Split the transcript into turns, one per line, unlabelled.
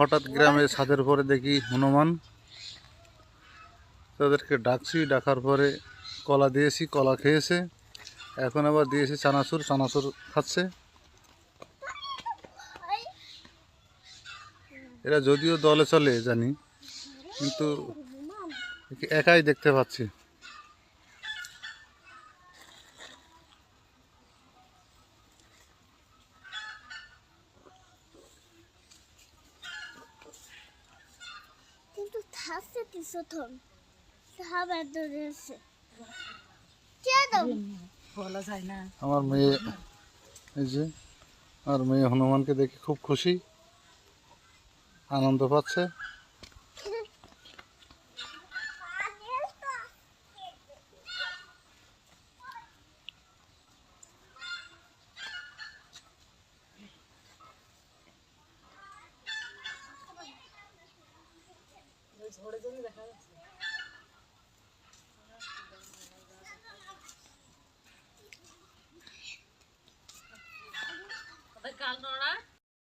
হঠাৎ গ্রামে ছাদের পরে দেখি হনুমান। তাদেরকে ডাকছি, ডাকার পরে কলা দিয়েছি, কলা খেয়েছে। এখন আবার দিয়েছি চানাচুর চানাচুর খাচ্ছে। এরা যদিও দলে চলে, জানি। কিন্তু একাই দেখতে পাচ্ছি।
ধরেছে কেন
বলা যায় না
আমার মেয়ে এই যে আর মেয়ে হনুমানকে দেখে খুব খুশি আনন্দ পাচ্ছে।
ঝড়ে জন্য দেখা যাচ্ছে।